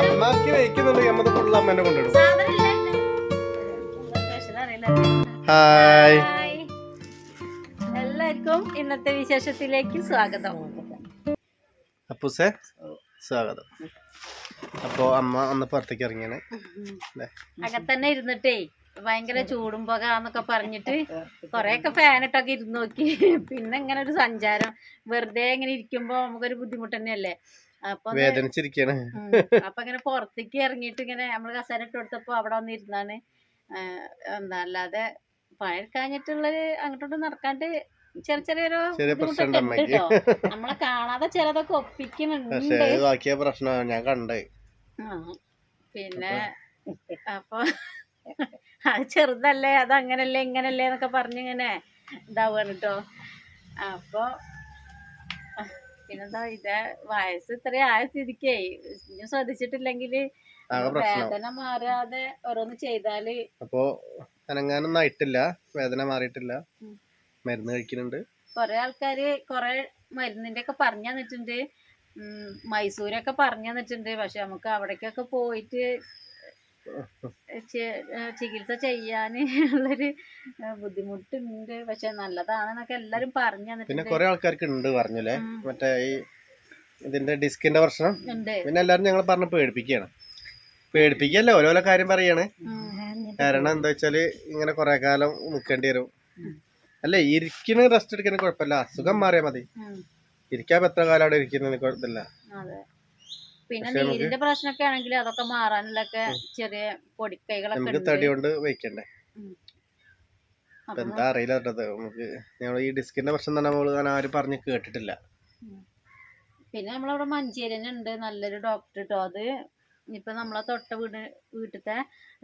അമ്മയ്ക്ക് വയ്ക്കുന്നുണ്ടെങ്കിൽ അമ്മത് ഫുള്ള് അമ്മേനെ കൊണ്ടിടും സാധനം ഇല്ലല്ലോ. സ്പെഷ്യൽ അറിയില്ലല്ലോ. Hi hi. എല്ലാവർക്കും ഇന്നത്തെ വിശേഷത്തിലേക്ക് സ്വാഗതം അപ്പൂസേ സ്വാഗതം അപ്പോ അമ്മ ഒന്ന് പുറത്തേക്ക് ഇറങ്ങിയാണ് അകത്തന്നെ ഇരുന്നിട്ടേ ഭയങ്കര ചൂടും പുക എന്നൊക്കെ പറഞ്ഞിട്ട് കൊറേയൊക്കെ ഫാനിട്ടൊക്കെ ഇരുന്ന് നോക്കി. പിന്നെ ഇങ്ങനെ ഒരു സഞ്ചാരം. വെറുതെ ഇങ്ങനെ ഇരിക്കുമ്പോ നമുക്കൊരു ബുദ്ധിമുട്ട് തന്നെയല്ലേ? അപ്പൊ അപ്പൊ ഇങ്ങനെ പുറത്തേക്ക് ഇറങ്ങിയിട്ട് ഇങ്ങനെ നമ്മൾ കസേര ഇട്ട് കൊടുത്തപ്പോ അവിടെ വന്ന് ഇരുന്നാണ്. എന്താ അല്ലാതെ പഴക്കാഞ്ഞിട്ടുള്ളൊരു അങ്ങോട്ടോട്ട് നടക്കാണ്ട് ചെറിയ ചെറിയൊരു ചെറിയ ബുദ്ധിമുട്ടൊക്കെ കേട്ടോ നമ്മളെ കാണാതെ ചെറുതൊക്കെ ഒപ്പിക്കുന്നുണ്ട്. പ്രശ്നമാണ്. ഞാൻ കണ്ടേ. പിന്നെ അപ്പൊ അത് ചെറുതല്ലേ അത് അങ്ങനല്ലേ ഇങ്ങനല്ലേ എന്നൊക്കെ പറഞ്ഞിങ്ങനെ ഇതാവുകയാണ് കേട്ടോ അപ്പൊ പിന്നെന്താ ഇതേ വയസ്സ് ഇത്രയും ആയ സ്ഥിതിക്കേ ഇനി ശ്രദ്ധിച്ചിട്ടില്ലെങ്കിൽ വേദന മാറാതെ ഓരോന്ന് ചെയ്താൽ അപ്പോ അനങ്ങാനൊന്നും ആയിട്ടില്ല വേദന മാറിയിട്ടില്ല. മരുന്ന് കഴിക്കുന്നുണ്ട്. കൊറേ ആൾക്കാര് കൊറേ മരുന്നിന്റെ ഒക്കെ പറഞ്ഞു തന്നിട്ടുണ്ട്. മൈസൂരൊക്കെ പറഞ്ഞു തന്നിട്ടുണ്ട്. പക്ഷെ നമുക്ക് അവിടേക്കൊക്കെ പോയിട്ട് ചികിത്സ ചെയ്യാന് ഉള്ളൊരു ബുദ്ധിമുട്ടുണ്ട്. പക്ഷെ നല്ലതാണെന്നൊക്കെ എല്ലാരും പറഞ്ഞു പിന്നെ കുറെ ആൾക്കാർക്ക് ഉണ്ട് പറഞ്ഞല്ലേ. മറ്റേ ഈ ഇതിന്റെ ഡിസ്കിന്റെ പ്രശ്നം. പിന്നെ എല്ലാരും ഞങ്ങൾ പറഞ്ഞ് പേടിപ്പിക്കുകയാണ്. പേടിപ്പിക്കല്ല ഓരോരോ കാര്യം പറയാണ്. കാരണം എന്താ വെച്ചാൽ ഇങ്ങനെ കുറെ കാലം നിക്കേണ്ടി വരും. അല്ല ഇരിക്കണ റെസ്റ്റ് എടുക്കണ കുഴപ്പമില്ല. അസുഖം മാറിയാൽ മതി. ഇരിക്കാൻ എത്ര കാലം അവിടെ ഇരിക്കുന്നതിന് കുഴപ്പമില്ല. പിന്നെ നീരിന്റെ പ്രശ്നമൊക്കെ ആണെങ്കിൽ അതൊക്കെ മാറാനുള്ളൊക്കെ ചെറിയ പൊടിക്കൈകളൊക്കെ തടി കൊണ്ട് വയ്ക്കണ്ടേ എന്താ അറിയില്ല നമുക്ക് ഞങ്ങൾ ഈ ഡിസ്കിന്റെ പ്രശ്നം തന്നെ നമ്മൾ ആരും പറഞ്ഞ് കേട്ടിട്ടില്ല. പിന്നെ നമ്മളവിടെ മഞ്ചേരി തന്നെ ഉണ്ട് നല്ലൊരു ഡോക്ടർ കേട്ടോ അത്. ഇപ്പൊ നമ്മളെ തൊട്ട വീട് വീട്ടിലത്തെ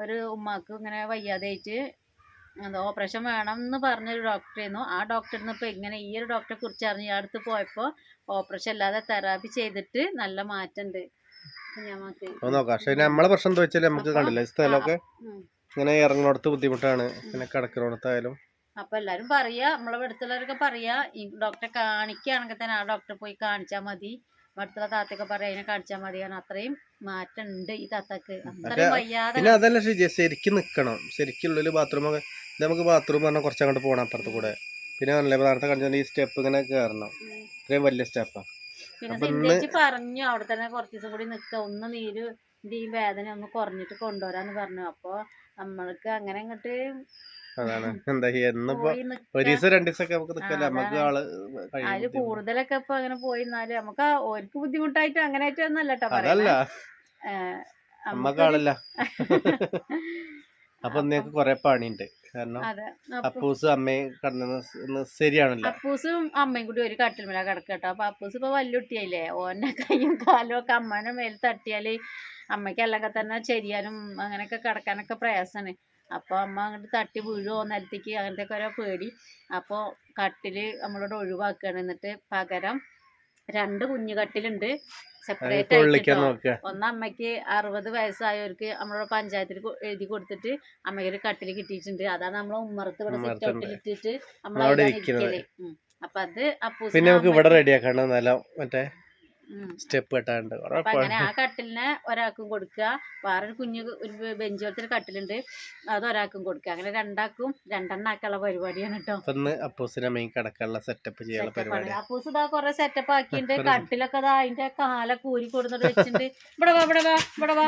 ഒരു ഉമ്മാക്ക് ഇങ്ങനെ വയ്യാതായിട്ട് എന്താ ഓപ്പറേഷൻ വേണം എന്ന് പറഞ്ഞൊരു ഡോക്ടറായിരുന്നു ആ ഡോക്ടറിൽ നിന്ന് ഇപ്പോൾ ഇങ്ങനെ ഈ ഒരു ഡോക്ടറെ കുറിച്ച് അറിഞ്ഞ് അടുത്ത് പോയപ്പോൾ ഓപ്പറേഷൻ അല്ലാതെ തെറാപ്പി ചെയ്തിട്ട് നല്ല മാറ്റമുണ്ട് പക്ഷെ നമ്മളെ പ്രശ്നം എന്താ വെച്ചാൽ നമുക്ക് കണ്ടില്ല ഈ സ്ഥലമൊക്കെ. ഇങ്ങനെ ഇറങ്ങുന്നിടത്ത് ബുദ്ധിമുട്ടാണ്. പിന്നെ കിടക്കുന്നിടത്തായാലും അപ്പൊ എല്ലാരും പറയാ നമ്മളെ അടുത്തുള്ളവരൊക്കെ പറയാ ഈ ഡോക്ടറെ കാണിക്കുകയാണെങ്കിൽ തന്നെ ആ ഡോക്ടറെ പോയി കാണിച്ചാൽ മതി. അടുത്തുള്ള താത്തൊക്കെ പറയാ അതിനെ കാണിച്ചാൽ മതി കാരണം അത്രയും മാറ്റം ഉണ്ട് ഈ താത്തക്ക്. അത്രയും വയ്യാതെ ശരിക്കും നിക്കണം. ശരിക്കുള്ളിൽ ബാത്റൂമൊക്കെ ഇത് നമുക്ക് ബാത്റൂം പറഞ്ഞാൽ കുറച്ച് അങ്ങോട്ട് പോകണം അപ്പുറത്ത് കൂടെ പിന്നെ നല്ല പ്രധാനത്തെ കാണിച്ചാൽ ഈ സ്റ്റെപ്പ് ഇങ്ങനെ കയറണം. ഇത്രയും വലിയ സ്റ്റെപ്പാ പിന്നെ അപ്പൊ സിന്ധേച്ചി പറഞ്ഞു അവിടെ തന്നെ കുറച്ച് ദിവസം കൂടി നിൽക്കുക ഒന്ന് നീര് ഈ വേദന ഒന്ന് കുറഞ്ഞിട്ട് കൊണ്ടുവരാന്ന് പറഞ്ഞു. അപ്പൊ നമ്മൾക്ക് അങ്ങനെ അങ്ങോട്ട് അതാണ്. എന്താ എന്നിപ്പോ ഒരു ദിവസം രണ്ട് ദിവസമൊക്കെ നമുക്ക് നിക്കല്ലേ? നമുക്ക്. ആൾ അതിൽ കൂടുതലൊക്കെ ഇപ്പൊ അങ്ങനെ പോയി എന്നാൽ നമുക്ക് ഓർക്ക് ബുദ്ധിമുട്ടായിട്ട് അങ്ങനെ ആയിട്ടൊന്നല്ല അതല്ല. പറയുന്നത് നമ്മക്ക് ആളല്ല. അപ്പൊ നിങ്ങൾക്ക് കൊറേ പണിയുണ്ട് കാരണം അപ്പൂസും അപ്പൊ അപ്പൂസ് അമ്മയും കടന്നു ശരിയാണല്ലോ അപ്പൂസും അമ്മയും കൂടി ഒരു കട്ടിൽമേല കിടക്കട്ടോ. അപ്പൊ അപ്പൂസ് ഇപ്പൊ വല്ലുട്ടിയായില്ലേ ഓനെ ഓന്റെ കൈയും കാലും ഒക്കെ അമ്മേനെ മേൽ തട്ടിയാൽ അമ്മയ്ക്ക് അല്ലെങ്കിൽ തന്നെ ചെരിയാനും അങ്ങനെയൊക്കെ കിടക്കാനൊക്കെ പ്രയാസമാണ് അപ്പൊ അമ്മ അങ്ങോട്ട് തട്ടി വീഴുവോ നിലത്തേക്ക് അങ്ങനത്തെ ഒക്കെ ഓരോ പേടി. അപ്പൊ കട്ടിൽ നമ്മളോട് ഒഴിവാക്കുകയാണ് എന്നിട്ട് പകരം രണ്ട് കുഞ്ഞു കട്ടിലുണ്ട് സെപ്പറേറ്റ് ആയിട്ട് ഒന്ന് അമ്മയ്ക്ക് അറുപത് വയസ്സായവർക്ക് നമ്മുടെ പഞ്ചായത്തിൽ എഴുതി കൊടുത്തിട്ട് അമ്മയ്ക്ക് ഒരു കട്ടിൽ കിട്ടിയിട്ടുണ്ട് അതാണ് നമ്മളെ ഉമ്മർത്ത് ഇവിടെ സെറ്റ്. ഇരിക്കൽ ഉം. അപ്പൊ അത് അപ്പൂസ് പിന്നെ നമുക്ക് ഇവിടെ റെഡിയാക്കണം മറ്റേ. സ്റ്റെപ്പ് കെട്ടാണ്ട്. അങ്ങനെ ആ കട്ടിലിനെ ഒരാൾക്കും കൊടുക്കുക. വേറൊരു കുഞ്ഞു ഒരു ബെഞ്ച് പോലത്തെ കട്ടിലുണ്ട്. അത് ഒരാൾക്കും കൊടുക്കുക. അങ്ങനെ രണ്ടാക്കും രണ്ടെണ്ണം ആക്കാനുള്ള പരിപാടിയാണ് കേട്ടോ അപ്പൂസിനെ മെയിൻ കിടക്കാനുള്ള സെറ്റപ്പ് ചെയ്യാനുള്ള പരിപാടി അപ്പൂസ് ഇതാ കൊറേ സെറ്റപ്പ് ആക്കിയിട്ടുണ്ട് കട്ടിലൊക്കെ ഇതാ അതിന്റെ കാലൊക്കെ ഊരി കൊടുത്തിട്ട് വെച്ചിട്ടുണ്ട് ഇവിടെ വാ ഇവിടെ വാ ഇവിടെ വാ.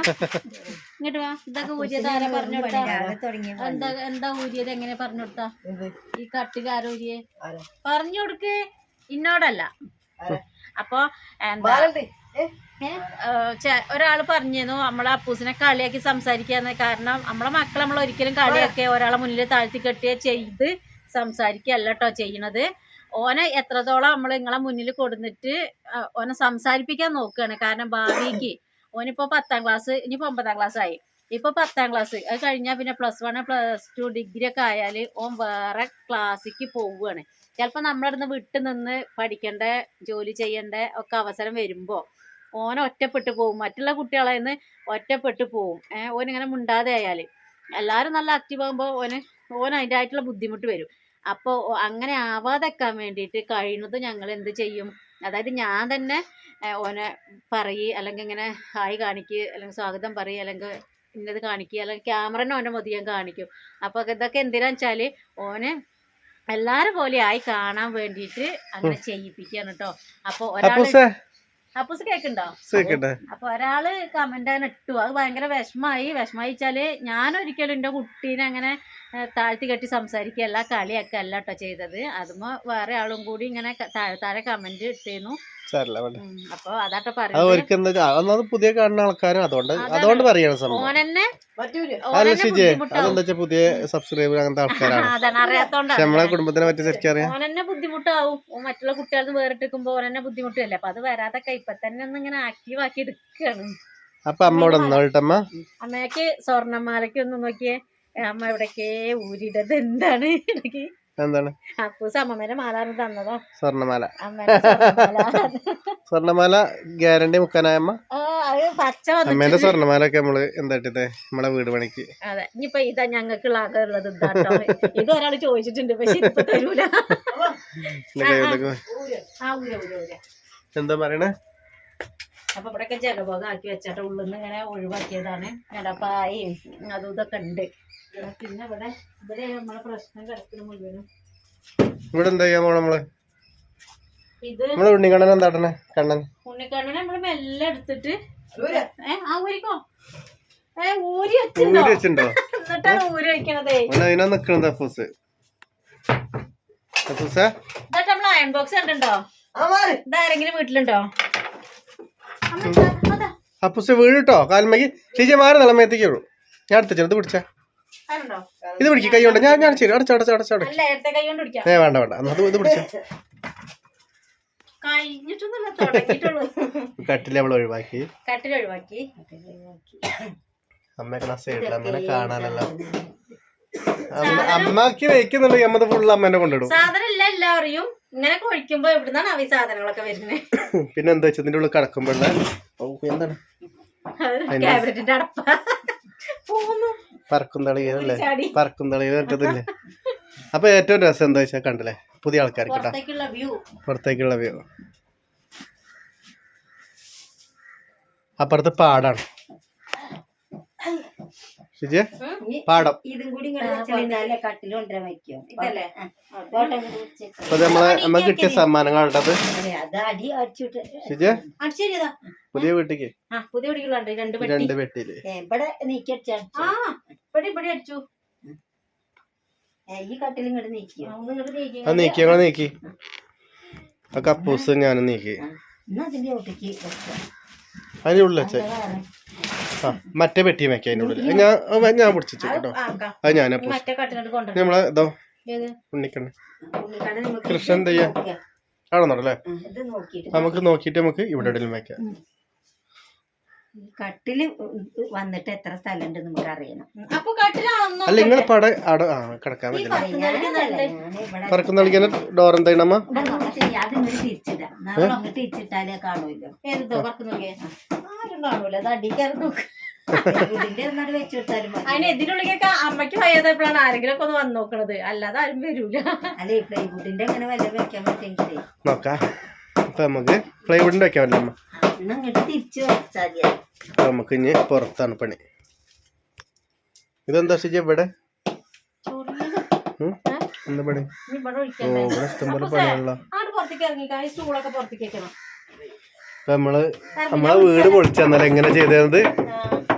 ഇങ്ങോട്ട് വാ. ഇതൊക്കെ ഊരിയത് ആരാ പറഞ്ഞു കൊടുത്താ? എന്താ എന്താ ഊരിയത്? എങ്ങനെ പറഞ്ഞു കൊടുത്താ? ഈ കട്ടിൽ ആരോ ഊരിയെ? പറഞ്ഞു കൊടുക്കേ. ഇന്നോടല്ല. അപ്പൊ എന്താ ഒരാൾ പറഞ്ഞിരുന്നു നമ്മളെ അപ്പൂസിനെ കളിയാക്കി സംസാരിക്കാന്ന്. കാരണം നമ്മളെ മക്കളെ നമ്മൾ ഒരിക്കലും കളിയാക്കി ഒരാളെ മുന്നിൽ താഴ്ത്തി കെട്ടിയ ചെയ്ത് സംസാരിക്കല്ല കേട്ടോ ചെയ്യണത്. ഓനെ എത്രത്തോളം നമ്മൾ നിങ്ങളെ മുന്നിൽ കൊടുന്നിട്ട് ഓനെ സംസാരിപ്പിക്കാൻ നോക്കുകയാണ് കാരണം ഭാവിക്ക് ഓനിപ്പോ പത്താം ക്ലാസ് ഇനിയിപ്പോ ഒമ്പതാം ക്ലാസ് ആയി. ഇപ്പൊ പത്താം ക്ലാസ് അത് കഴിഞ്ഞാൽ പിന്നെ plus one plus two degree ഒക്കെ ആയാൽ ഓൻ വേറെ ക്ലാസ്സിക്ക് പോവുകയാണ് ചിലപ്പോൾ നമ്മളവിടുന്ന് വിട്ടു നിന്ന് പഠിക്കേണ്ട ജോലി ചെയ്യേണ്ട ഒക്കെ അവസരം വരുമ്പോൾ ഓൻ ഒറ്റപ്പെട്ടു പോകും മറ്റുള്ള കുട്ടികളെ നിന്ന് ഒറ്റപ്പെട്ടു പോകും ഏഹ് ഓനിങ്ങനെ മുണ്ടാതെ ആയാൽ എല്ലാവരും നല്ല ആക്റ്റീവ് ആകുമ്പോൾ ഓന് ഓൻ അതിന്റെ ആയിട്ടുള്ള ബുദ്ധിമുട്ട് വരും. അപ്പോൾ അങ്ങനെ ആവാതെക്കാൻ വേണ്ടിയിട്ട് കഴിയുന്നത് ഞങ്ങൾ എന്ത് ചെയ്യും? അതായത് ഞാൻ തന്നെ ഓനെ പറയി അല്ലെങ്കിൽ ഇങ്ങനെ ഹായ് കാണിക്കുക അല്ലെങ്കിൽ സ്വാഗതം പറയുക അല്ലെങ്കിൽ ഇന്നത് കാണിക്കുക അല്ലെങ്കിൽ ക്യാമറനെ ഓനെ മതി ഞാൻ കാണിക്കും. അപ്പോൾ ഇതൊക്കെ എന്തിനാണെന്ന് വെച്ചാൽ ഓനെ എല്ലാരും പോലെ ആയി കാണാൻ വേണ്ടിയിട്ട് അങ്ങനെ ചെയ്യിപ്പിക്കാണ് കേട്ടോ അപ്പൊ കേൾക്കുണ്ടോ കേക്കട്ടെ അപ്പൊ ഒരാൾ കമന്റ് അങ്ങനെ ഇട്ടു. അത് ഭയങ്കര വിഷമായി വിഷമായി വെച്ചാൽ ഞാൻ ഒരിക്കലും എന്റെ കുട്ടീനെ അങ്ങനെ താഴ്ത്തി കെട്ടി സംസാരിക്കുകയല്ല കളിയൊക്കെ അല്ല കേട്ടോ ചെയ്തത്. അതുമ്പോ വേറെ ആളും കൂടി ഇങ്ങനെ താഴെ താഴെ കമന്റ് ഇട്ടിരുന്നു അപ്പൊ അതാട്ടോ അത് പറയുന്നത് പുതിയ കാണുന്ന ആൾക്കാരും. അതുകൊണ്ട് അതുകൊണ്ട് പറയാണ് സംഭവം. പുതിയ സബ്സ്ക്രൈബർ അങ്ങനത്തെ ആൾക്കാരാണ്? നമ്മളെ കുടുംബത്തിനെ പറ്റി ശരിക്കും അറിയാം. ഓനെന്നെ ബുദ്ധിമുട്ടാവും. മറ്റുള്ള കുട്ടികൾ വേറിട്ടിരിക്കുമ്പോ ഓനെന്നെ ബുദ്ധിമുട്ടല്ലേ അപ്പൊ അത് വരാതെ ഇപ്പൊ തന്നെ ഒന്ന് ഇങ്ങനെ ആക്റ്റീവ് ആക്കി എടുക്കുകയാണ് അപ്പൊ അമ്മ അമ്മയ്ക്ക് സ്വർണമാലയ്ക്ക് ഒന്ന് നോക്കിയേ. അമ്മ എവിടേക്കേ ഊരിടത് എന്താണ്? ഇടയ്ക്ക് എന്താണ്? അപ്പൂസ് അമ്മമ്മേനെ മാലാണ് തന്നതോ. സ്വർണമാല. സ്വർണമാല ഗ്യാരണ്ടി മുക്കാനായ അമ്മ? ആ, അത് പച്ച അമ്മേന്റെ സ്വർണമാല ഒക്കെ നമ്മൾ എന്താ നമ്മളെ വീട് പണിക്ക്. അതെ. ഇനിയിപ്പൊ ഇതാ ഞങ്ങൾക്കുള്ള ആകെ ഉള്ളത് ഇതാട്ടോ ഇത് ഒരാൾ ചോദിച്ചിട്ടുണ്ട്. പക്ഷെ ഇതിപ്പോ തരൂല. എന്താ പറയണേ? അപ്പൊ ഇവിടെയൊക്കെ ജലഭോഗം ആക്കി വെച്ചിട്ട് ഉള്ളിൽ നിന്ന് ഇങ്ങനെ ഒഴിവാക്കിയതാണ്. എടപ്പായും അതും ഇതൊക്കെ ഉണ്ട്. പിന്നെ ഇവിടെ ഇവിടെ നമ്മളെ പ്രശ്നം കിടക്കുന്ന മുഴുവനും. ഇവിടെ എന്താ ചെയ്യാൻ പോണ നമ്മൾ? ഇത് നമ്മളെ ഉണ്ണിക്കണ്ണൻ എന്താട്ടനെ കണ്ണൻ. ഉണ്ണിക്കണ്ണനെ നമ്മൾ മെല്ലെ എടുത്തിട്ട് ഏ ആ ഊരിക്കോ? ഏ ഊരി വെച്ചിണ്ടോ ഊരി വെച്ചിട്ടുണ്ടോ? എന്നിട്ടാണ് ഊരി വെക്കണതേ. അവൻ അതിനാ നിക്കണത് അപ്പൂസ് അപ്പൂസേ എന്നിട്ട് നമ്മൾ അയൺ ബോക്സ് കണ്ടുണ്ടോ ഇതാരെങ്കിലും വീട്ടിലുണ്ടോ? അപ്പൂസ് വീഴട്ടോ കാൽമേക്ക് ചേച്ചി മാറി നിലമേത്തേക്കുള്ളൂ ഞാൻ അടുത്ത ചെറുത് പിടിച്ച. ഇത് പിടിക്കും കൈ കൊണ്ട്. ഞാൻ ഞാൻ ശരി അടച്ചു അടച്ചു അടച്ചു ഏ വേണ്ട വേണ്ട. അത് ഇത് പിടിച്ച. കട്ടിൽ നമ്മൾ ഒഴിവാക്കി. കട്ടിൽ ഒഴിവാക്കി. അമ്മയൊക്കെ സൈഡിൽ അങ്ങനെ കാണാനല്ലോ. അമ്മയ്ക്ക് വെക്കുന്നുണ്ടെങ്കിൽ അമ്മ ഫുള്ള് അമ്മേനെ കൊണ്ടിടും. സാധനം ഇല്ല എല്ലാവരെയും ഇങ്ങനെ കൊഴിക്കുമ്പോ എവിടുന്നാണ് അവ സാധനങ്ങളൊക്കെ വരുന്നത് പിന്നെ എന്താ വെച്ചാൽ ഇതിന്റെ ഉള്ളിൽ കിടക്കുമ്പോഴുള്ള ഓ എന്താണ്? ക്യാബിനറ്റിന്റെ അടപ്പ. പോന്നു. പറക്കും തളിയല്ലേ പറക്കും തളിയത് മറ്റതില്ലേ അപ്പൊ ഏറ്റവും രസം എന്താ വെച്ചാൽ കണ്ടില്ലേ? പുതിയ ആൾക്കാർക്ക് പുറത്തേക്കുള്ള വ്യൂ. അപ്പുറത്ത് പാടാണ്. ഷിജെ? പാടം അപ്പൊ നമ്മളെ നമുക്ക് കിട്ടിയ അടി അടിച്ചിട്ട് ഷിജെ? പുതിയ വീട്ടിക്ക്? രണ്ട് പെട്ടി. രണ്ട് പെട്ടിയിൽ. അത് നീക്കി ഞങ്ങൾ നീക്കി. ആ കപ്പൂസ് ഞാനും നീക്കി. അതിന്റെ ഉള്ളിൽ. ആ മറ്റേ പെട്ടിയും വെക്കാം അതിന്റെ ഉള്ളിൽ ഞാൻ ഞാൻ പിടിച്ചു കേട്ടോ. അത് ഞാൻ നമ്മളെ ഇതോ ഉണ്ണിക്കണ് ഉണ്ണിക്കണ്ണ കൃഷ്ണൻ തെയ്യം. ആണെന്നുണ്ടല്ലേ നമുക്ക് നോക്കിയിട്ട് നമുക്ക് ഇവിടെ എവിടെയും വെക്കാം. ഈ കട്ടിൽ വന്നിട്ട് എത്ര സ്ഥലം ഉണ്ട് നമുക്ക് അറിയണം അപ്പൊ കട്ടിലാണെന്നോ അല്ല നിങ്ങൾ പട കിടക്കാൻ പറ്റില്ല. ഡോർ തിരിച്ചിടാം. നമ്മൾ തിരിച്ചിട്ടാലേ കാണൂല്ലോ. പറക്ക് ആരും കാണൂല. അത് അടിക്കാറ് നോക്ക്. അതിന് അമ്മയ്ക്ക് ആരെങ്കിലും ഒക്കെ ഒന്ന് വന്ന് നോക്കണത്. അല്ലാതെ ആരും വരൂല. അല്ലെ പ്ലൈവുഡിന്റെ അങ്ങനെ വല്ല വെക്കാൻ പറ്റുമെങ്കിലേ. നോക്കാം. അപ്പൊ നമുക്ക് പ്ലൈവുഡിന്റെ വെക്കാൻ പറ്റില്ല അപ്പൊ നമുക്ക് ഇനി പുറത്താണ് പണി. ഇതെന്താ ശരി ഇവിടെ? എന്താ പണി? ഓ ഇവിടെ ഇഷ്ടംപോലെ പണിയാണല്ലോ. അപ്പൊ നമ്മൾ നമ്മളെ വീട് പൊളിച്ചെന്നാലും എങ്ങനെ ചെയ്തത്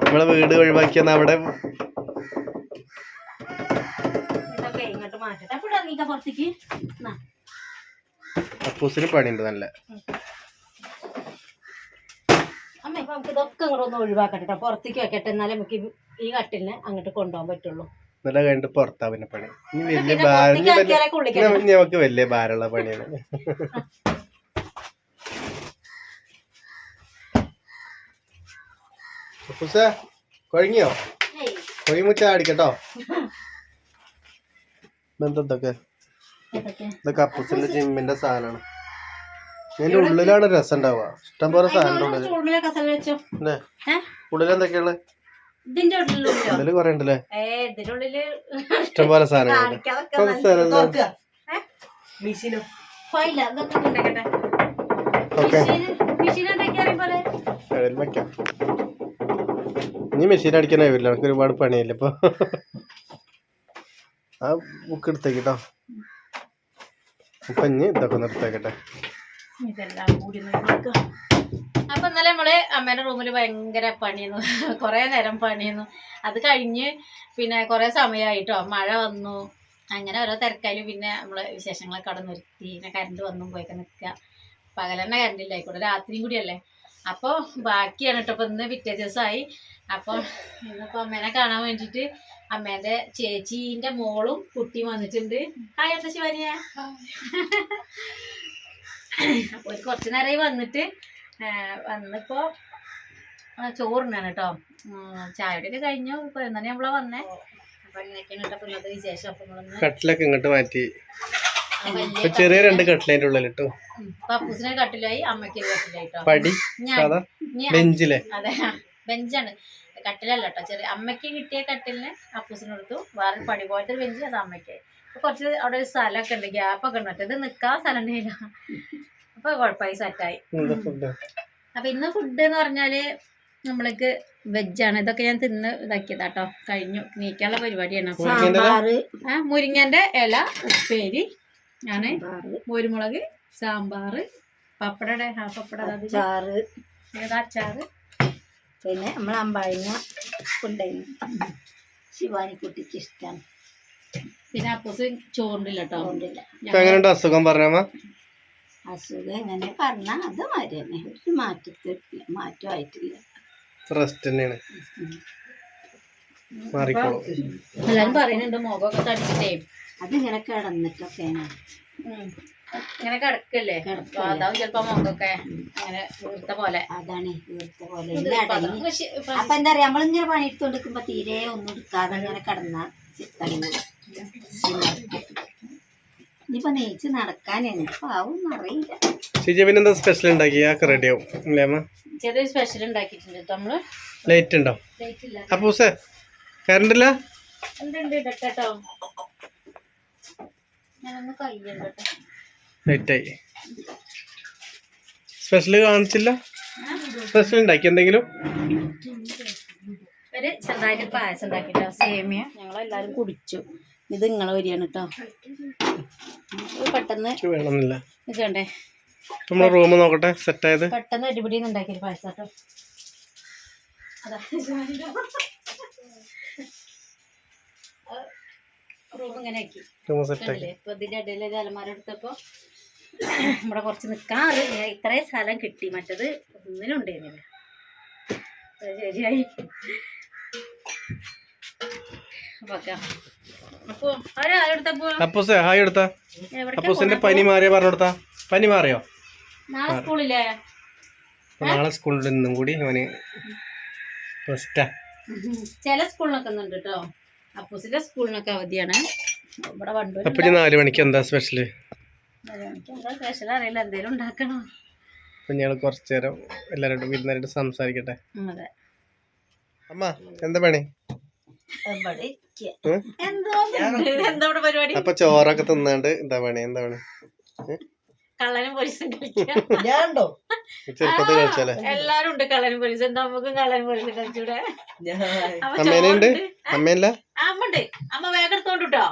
നമ്മളെ വീട് ഒഴിവാക്കിയെന്ന അവിടെ ഇങ്ങോട്ട് മാറ്റട്ടെ. അപ്പൊ ഇവിടെ ഇറങ്ങിക്കാ പുറത്തേക്ക്. അപ്പൂസിന് പണിയുണ്ട് നല്ല. അമ്മ ഇപ്പൊ നമുക്ക് ഇതൊക്കെ ഇങ്ങോട്ട് ഒന്ന് ഒഴിവാക്കട്ടെ പുറത്തേക്ക് വെക്കട്ടെ. എന്നാലേ നമുക്ക് ഈ- കട്ടിലിന് അങ്ങോട്ട് കൊണ്ടുപോകാൻ പറ്റുള്ളൂ. നല്ല കഴിഞ്ഞിട്ട് പുറത്താ പിന്നെ പണി. ഇനി വലിയ ഭാരം നമുക്ക് വലിയ ഭാരമുള്ള പണിയാണ്. കൊഴങ്ങിയോ? ചാടിക്കട്ടോ ഇതെന്തൊക്കെ? ഇതൊക്കെ. ഇതൊക്കെ അപ്പൂസിന്റെ ജിമ്മിന്റെ സാധനമാണ്. ഇതിന്റെ ഉള്ളിലാണ് രസം ഉണ്ടാവുക ഇഷ്ടം പോലെ സാധനം ഉള്ളിൽ എന്തൊക്കെയാണ്? ഇതിന്റെ ഉള്ളിലോ കൊറേ ഉണ്ടല്ലേ ഓക്കെ. ഉണ്ടാക്കിയാൽ പോലെ? വെക്കാം. ഇനി മെഷീൻ അടിക്കാനാവില്ല നമുക്ക് ഒരുപാട് പണിയില്ല ഇപ്പൊ? ആ ബുക്ക് എടുത്തേക്കിട്ടോ ഇനി ഇതൊക്കെ നിർത്തേക്കട്ടെ ഇതെല്ലാം കൂടി ഇന്നലെ നമ്മൾ അമ്മേന്റെ റൂമിൽ ഭയങ്കര പണിയുന്നു കുറെ നേരം പണിയുന്നു അത് കഴിഞ്ഞ് പിന്നെ കുറെ സമയമായിട്ടോ മഴ വന്നു. അങ്ങനെ ഓരോ തിരക്കായാലും പിന്നെ നമ്മൾ വിശേഷങ്ങളൊക്കെ അവിടെ നിർത്തി. പിന്നെ കറണ്ട് വന്നും പോയൊക്കെ നിൽക്കുക പകലെന്നെ കരണ്ടില്ലായിക്കോട്ടെ രാത്രിയും കൂടിയല്ലേ അപ്പോൾ ബാക്കിയാണ് കേട്ടോ. ഇപ്പൊ ഇന്ന് പിറ്റേ ദിവസമായി. അപ്പോൾ ഇന്നിപ്പോൾ അമ്മേനെ കാണാൻ വേണ്ടിയിട്ട് അമ്മേന്റെ ചേച്ചീന്റെ മോളും കുട്ടിയും വന്നിട്ടുണ്ട്. ഹായ് അത്ത ശിവാനിയ അപ്പോൾ ഒരു കുറച്ച് നേരമായി വന്നിട്ട് വന്നിപ്പോൾ ചോറുണ്ണാണ് കേട്ടോ. ചായയുടെയൊക്കെ കഴിഞ്ഞു. പതിനൊന്നണി നമ്മളാ വന്നേ. അപ്പൊ ഇങ്ങനെയൊക്കെയാണ് കേട്ടോ ഇന്നത്തെ വിശേഷം. അപ്പൊ കട്ടിലൊക്കെ ഇങ്ങോട്ട് മാറ്റി. ചെറിയ രണ്ട് കട്ടിലതിന്റെ ഉള്ളിൽ ഇട്ടു ഉം. പപ്പൂസിന് കട്ടിലായി അമ്മയ്ക്ക് കേട്ടോ പടി ബെഞ്ചിലെ. അതെ ബെഞ്ചാണ്. കട്ടിലല്ല കേട്ടോ ചെറിയ അമ്മയ്ക്ക് കിട്ടിയ കട്ടിലിന് അപ്പൂസിന് കൊടുത്തു. വേറെ പടി പോലത്തെ ബെഞ്ച് അത് അമ്മയ്ക്ക്. അപ്പൊ കുറച്ച് അവിടെ ഒരു സ്ഥലമൊക്കെ ഉണ്ട് ഗ്യാപ്പൊക്കെ ഉണ്ട്. മറ്റേത് നിക്കാൻ സ്ഥലം ഉണ്ടായില്ല അപ്പൊ കുഴപ്പമായി സെറ്റായി. അപ്പൊ ഇന്ന് ഫുഡ് എന്ന് പറഞ്ഞാൽ നമ്മൾക്ക് വെജാണ് ഇതൊക്കെ ഞാൻ തിന്ന് ഇതാക്കിയതാ കേട്ടോ കഴിഞ്ഞു. നീക്കാനുള്ള പരിപാടിയാണ്? മുരിങ്ങന്റെ ഇല ഉപ്പേരി സാമ്പാറ്. മോരുമുളക് സാമ്പാറ് പപ്പടയുടെ ആ പപ്പട അച്ചാറ്. ഏതാ അച്ചാറ്? പിന്നെ നമ്മൾ അമ്പാഴിങ്ങ കൊണ്ടുപോയി ശിവാനിക്കുട്ടിക്ക് ഇഷ്ടമാണ് പിന്നെ അപ്പൂസ് ചോറില്ല കേട്ടോ എങ്ങനെയുണ്ട് അസുഖം പറഞ്ഞമ്മ അസുഖം എങ്ങനെ പറഞ്ഞാൽ അത് മാറ്റി തന്നെ ഒരു മാറ്റത്തില്ല മാറ്റമായിട്ടില്ല റെസ്റ്റ് തന്നെയാണ്. മാറിക്കോളും. എല്ലാരും പറയുന്നുണ്ട് മുഖമൊക്കെ തടിച്ചിട്ടേ. അതിങ്ങനെ കിടന്നിട്ടൊക്കെയാണ്. ഇങ്ങനെ കിടക്കല്ലേ? അതാവും ചിലപ്പോ മുഖമൊക്കെ അങ്ങനെ വീർത്ത പോലെ. അതാണ് ഇവിടുത്തെ പോലെ. ഇപ്പൊ അപ്പൊ എന്താ പറയാ നമ്മളിങ്ങനെ പണിയെടുത്തോണ്ടിരിക്കുമ്പോ തീരെ ഒന്നും എടുക്കാതെ ഇങ്ങനെ കിടന്ന തടി ഇനിയിപ്പോ നെയ്ച്ച് നടക്കാൻ ആവും അറിയില്ല. ചേച്ചി പിന്നെ എന്താ സ്പെഷ്യൽ ഉണ്ടാക്കി ആക്കെ റെഡി ആവും അല്ലേ അമ്മ? ചെറിയൊരു സ്പെഷ്യൽ ഉണ്ടാക്കിയിട്ടുണ്ട് നമ്മൾ. ലൈറ്റ് ഉണ്ടോ? ലൈറ്റ് ഇല്ല. അപ്പൂസേ കറണ്ട് ഇല്ല? എന്തുണ്ട് ഇടട്ടോ കേട്ടോ ലൈറ്റായി സ്പെഷ്യൽ കാണിച്ചില്ല? സ്പെഷ്യൽ ഉണ്ടാക്കി എന്തെങ്കിലും? ഒരു ചെറുതായിട്ട് പായസം ഉണ്ടാക്കിട്ടോ. സേമിയ. ഞങ്ങളെല്ലാരും കുടിച്ചു. ഇത് നിങ്ങളെ വരികയാണ് കേട്ടോ പെട്ടെന്ന് വേണമെന്നില്ല. നമ്മളെ റൂം നോക്കട്ടെ പെട്ടെന്ന് ഉണ്ടാക്കിയൊരു പായസം കേട്ടോ അതാ. റൂം ഇങ്ങനെ ആക്കി. ഇപ്പൊ ഇതിന്റെ ഇടയിൽ ഒരു അലമാര എടുത്തപ്പോ ഇവിടെ കുറച്ച് നിക്കാൻ അത് ഞാൻ ഇത്രയും സ്ഥലം കിട്ടി. മറ്റത് ഒന്നിനും ഉണ്ടായിരുന്നില്ല. ശരിയായി. ഹായ് എടുത്താ. അപ്പൂസിന്റെ പനി മാറിയ പനി മാറിയോ? നാളെ സ്കൂളിൽ നിന്നും കൂടി അവന് ചില സ്കൂളിലൊക്കെ ഉണ്ട് കേട്ടോ അപ്പൂസിന്റെ സ്കൂളിനൊക്കെ അവധിയാണ്. ഇവിടെ വണ്ടൂർ നാല് മണിക്ക് എന്താ സ്പെഷ്യൽ നാല് മണിക്ക് എന്താ സ്പെഷ്യൽ അറിയില്ല എന്തേലും ഉണ്ടാക്കണം. അപ്പൊ ഞങ്ങൾ കുറച്ചു നേരം എല്ലാവരോടും വിരുന്നായിട്ട് സംസാരിക്കട്ടെ. അതെ. അമ്മ എന്താ പണി? ഇവിടെ എന്തോ എന്താ ഇവിടെ പരിപാടി? അപ്പൊ ചോറൊക്കെ തിന്നാണ്ട് എന്താ പണി? എന്താ പണി? കള്ളനും പോലീസും കളിക്കാണ്ടോ എല്ലാരും ഉണ്ട് കള്ളനും പോലീസും. നമുക്കും കള്ളനും പോലീസും കളിച്ചൂടെ? അമ്മേനുണ്ട്. അമ്മയല്ല അമ്മ വേഗം എടുത്തോണ്ട് കേട്ടോ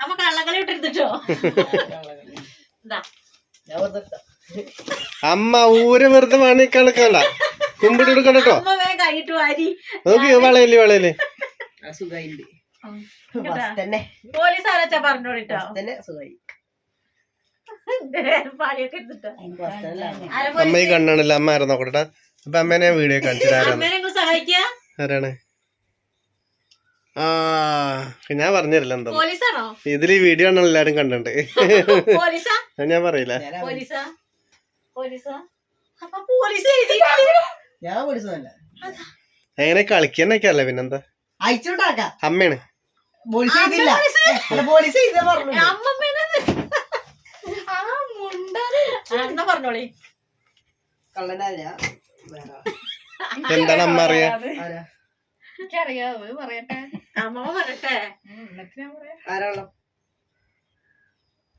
അമ്മ കള്ളകളി ഇട്ടെടുത്തിട്ടോ എന്താ ഞാൻ വെറുതെ ഇട്ട. അമ്മ ഊര് വെറുതെ വേണേ കണക്കണ്ട കുമ്പിട്ട് എടുക്കണം കേട്ടോ. അമ്മ വേഗം കൈയിട്ട് വാരി. നോക്കി വളയിൽ വളയിൽ ആ സുഖായിണ്ട്. കേട്ടാ? പോലീസ് ആരാച്ചാ പറഞ്ഞോളിട്ടോ? സുഖായി പാടിയൊക്കെ എടുത്തിട്ടോ അതിന്റെ ആളാണ്. ആരാ അമ്മ ഈ കണ്ണാണില്ല അമ്മ ആരാ നോക്കട്ടെ അപ്പൊ അമ്മേനെ ഞാൻ വീഡിയോ കാണിച്ചിട്ട് ആരാണ്? ആ ഞാൻ പറഞ്ഞില്ല എന്താ. ഇതിൽ ഇതിൽ ഈ വീഡിയോ ആണ് എല്ലാരും കണ്ടിട്ടുണ്ട് ഞാൻ പറയില്ല. ഞാൻ പോലീസാ? അല്ല എങ്ങനെ പിന്നെന്താ? അമ്മയാണ്. പോലീസ് ചെയ്തില്ല അല്ല പോലീസ് ചെയ്ത പറഞ്ഞു അമ്മമ്മേനത് ആ മുണ്ടാണ് ആ, എന്നാ പറഞ്ഞോളി. കള്ളനല്ല വേറെ. എന്താണ് അമ്മ അറിയാ? എനിക്കറിയാവോ പറയട്ടെ. അമ്മ പറയട്ടെ. ഉം, എന്നിട്ട് ഞാൻ പറയാം. ആരാളോ?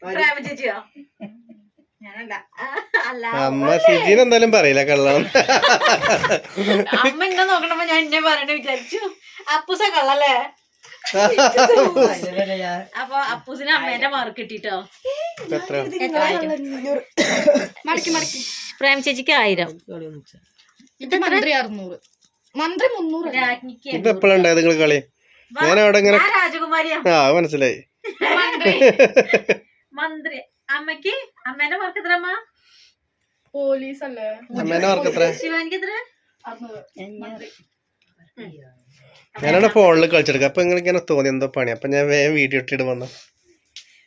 പ്രേമ ചേച്ചിയോ? ഞാനല്ല. ആ, അമ്മ ഷിജീൻ എന്തായാലും പറയില്ല കള്ളം അമ്മ എന്നെ നോക്കണപ്പോ ഞാൻ എന്നെ പറയണ വിചാരിച്ചു. അപ്പൂസ കള്ളല്ലേ? അപ്പൊ അപ്പൂസിന് അമ്മേന്റെ മാർക്ക് കിട്ടിട്ടോ? എത്ര മടക്കി മടക്കി. പ്രേം ചേച്ചിക്ക് ആയിരം. ഇത് മന്ത്രി അറുന്നൂറ്. മന്ത്രി മുന്നൂറ് രാജ്ഞിക്ക് ഇത് എപ്പോഴുണ്ടായത് നിങ്ങൾ കളി? ഞാൻ അവിടെ ഇങ്ങനെ ആ മനസ്സിലായി. മന്ത്രി. മന്ത്രി. അമ്മയ്ക്ക് അമ്മേന്റെ മാർക്ക് എത്ര അമ്മ? പോലീസ് അല്ലേ അമ്മേന്റെ മാർക്ക് എത്ര? ശിവാനിക്ക് എത്ര? മന്ത്രി. ഞാനാണ് ഫോണിൽ കളിച്ചെടുക്കുക അപ്പൊ നിങ്ങൾ ഇങ്ങനെ തോന്നി എന്തോ പണി. അപ്പൊ ഞാൻ വേഗം വീഡിയോ ഇട്ടിട്ട് വന്നു.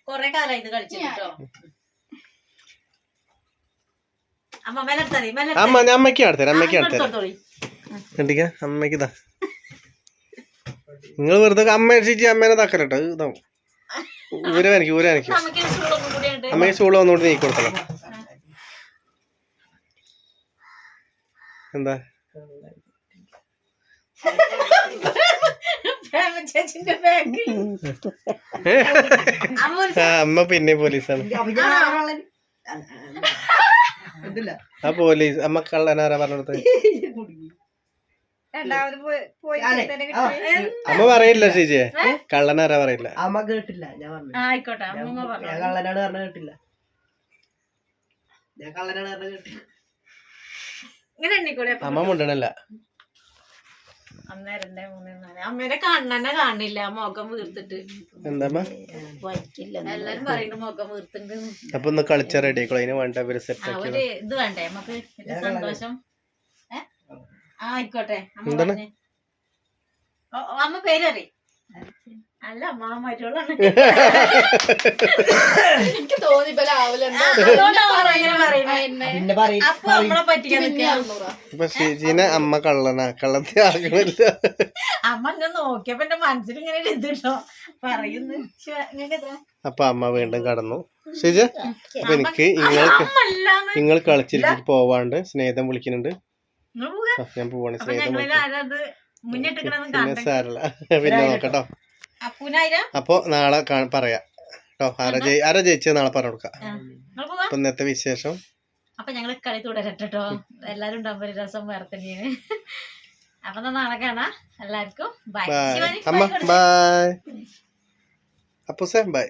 കൊറേ കാലമായി ഇത് കളിച്ചിട്ടോ അമ്മ ഞാൻ അമ്മയ്ക്ക് അടുത്തരാം അമ്മയ്ക്ക് അടുത്തരാം കണ്ടിക്ക അമ്മയ്ക്ക് ഇതാ. നിങ്ങൾ വെറുതെ അമ്മ ചേച്ചി അമ്മേനെ താക്കലട്ടോ ഇതാവും. നമുക്ക് ചൂടൊന്നും കൂടി ഉണ്ട്. അമ്മയ്ക്ക് സ്കൂൾ വന്നുകൊണ്ട് നീക്കി കൊടുക്കണം. എന്താ? അമ്മ പിന്നെ പോലീസാണ്. ആ പോലീസ് അമ്മ കള്ളനാരാ പറഞ്ഞത്. അമ്മ പറയില്ല ചേച്ചിയെ. കള്ളനാരാ പറയില്ല. അമ്മ കേട്ടില്ല ഞാൻ ആയിക്കോട്ടെ ഞാൻ പറഞ്ഞു. കള്ളനാണ് പറഞ്ഞ കേട്ടില്ല. ഞാൻ കള്ളനാണ് പറഞ്ഞ കേട്ടില്ല. അമ്മ മുണ്ടണല്ല. മൂന്ന് നാല്. അമ്മേനെ കണ്ണനെ കാണില്ല മുഖം വീർത്തിട്ട്. എന്താ അമ്മ വയ്ക്കില്ല എല്ലാരും പറയുന്നു മുഖം വീർത്തിണ്ട്. അപ്പൊ ഒന്ന് കളിച്ച റെഡി അതിന് വേണ്ട അവർ സെറ്റ് ഒരു ഇത് വേണ്ടേ? നമുക്ക് സന്തോഷം? ആ, ആയിക്കോട്ടെ. അമ്മ പേരറി അല്ല അമ്മ എനിക്ക് തോന്നി ഇപ്പൊ രാവിലെ ഇങ്ങനെ ഷീജീനെ അമ്മ കള്ളനാ. കള്ളത്തെ ആകണില്ല അമ്മ എന്നെ നോക്കിയപ്പോ എന്റെ മനസ്സിൽ ഇങ്ങനെ ഇതുണ്ടോ? പറയുന്നു. അപ്പൊ അമ്മ വീണ്ടും കടന്നു. ഷീജ അപ്പൊ എനിക്ക് നിങ്ങൾ നിങ്ങൾ കളിച്ചിരിക്കും പോവാണ്ട്. സ്നേഹം വിളിക്കുന്നുണ്ട്. ഞാൻ പോവാണ്. സ്നേഹം പിന്നെ സാരല്ല. പിന്നെ നോക്കട്ടോ. അപ്പൊ നാളെ പറയാ. കേട്ടോ ആരാ ജയി ആരാ ജയിച്ചത് നാളെ പറഞ്ഞു കൊടുക്കാം. അപ്പൊ ഇന്നത്തെ വിശേഷം? അപ്പൊ ഞങ്ങൾ കളി തുടരട്ടെ കേട്ടോ എല്ലാരും ഉണ്ടാകുമ്പോ രസം വേറെ തന്നെയാണ്. അപ്പൊ നാളെ കാണാ. എല്ലാവർക്കും. ബൈ അമ്മ ബൈ അപ്പുസേ ബൈ